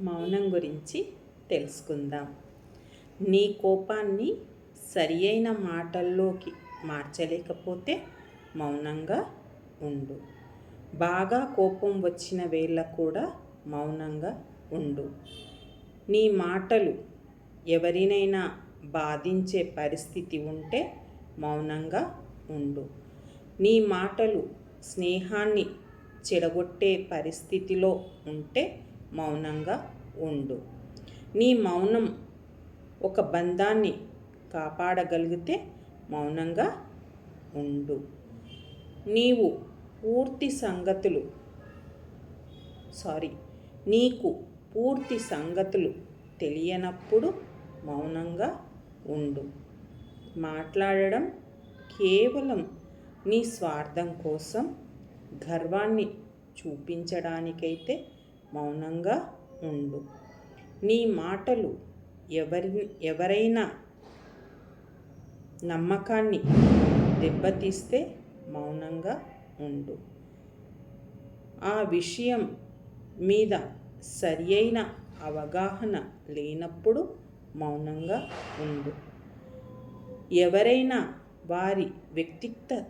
మౌనం గురించి తెలుసుకుందాం. నీ కోపాన్ని సరి అయిన మాటల్లోకి మార్చలేకపోతే మౌనంగా ఉండు. బాగా కోపం వచ్చిన వేళ కూడా మౌనంగా ఉండు. నీ మాటలు ఎవరినైనా బాధించే పరిస్థితి ఉంటే మౌనంగా ఉండు. నీ మాటలు స్నేహాన్ని చెడగొట్టే పరిస్థితిలో ఉంటే మౌనంగా ఉండు. నీ మౌనం ఒక బంధాన్ని కాపాడగలిగితే మౌనంగా ఉండు. నీవు పూర్తి సంగతులు సారీ నీకు పూర్తి సంగతులు తెలియనప్పుడు మౌనంగా ఉండు. మాట్లాడడం కేవలం నీ స్వార్థం కోసం గర్వాన్ని చూపించడానికైతే మౌనంగా ఉండు. నీ మాటలు ఎవరి ఎవరైనా నమ్మకాన్ని దెబ్బతీస్తే మౌనంగా ఉండు. ఆ విషయం మీద సరియైన అవగాహన లేనప్పుడు మౌనంగా ఉండు. ఎవరైనా వారి వ్యక్తిగత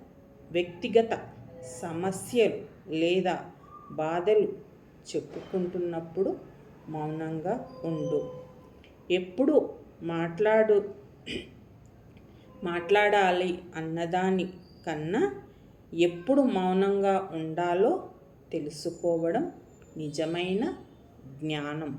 వ్యక్తిగత సమస్యలు లేదా బాధలు చెప్పుకుంటున్నప్పుడు మౌనంగా ఉండు. ఎప్పుడు మాట్లాడు మాట్లాడాలి అన్నదాని కన్నా ఎప్పుడు మౌనంగా ఉండాలో తెలుసుకోవడం నిజమైన జ్ఞానం.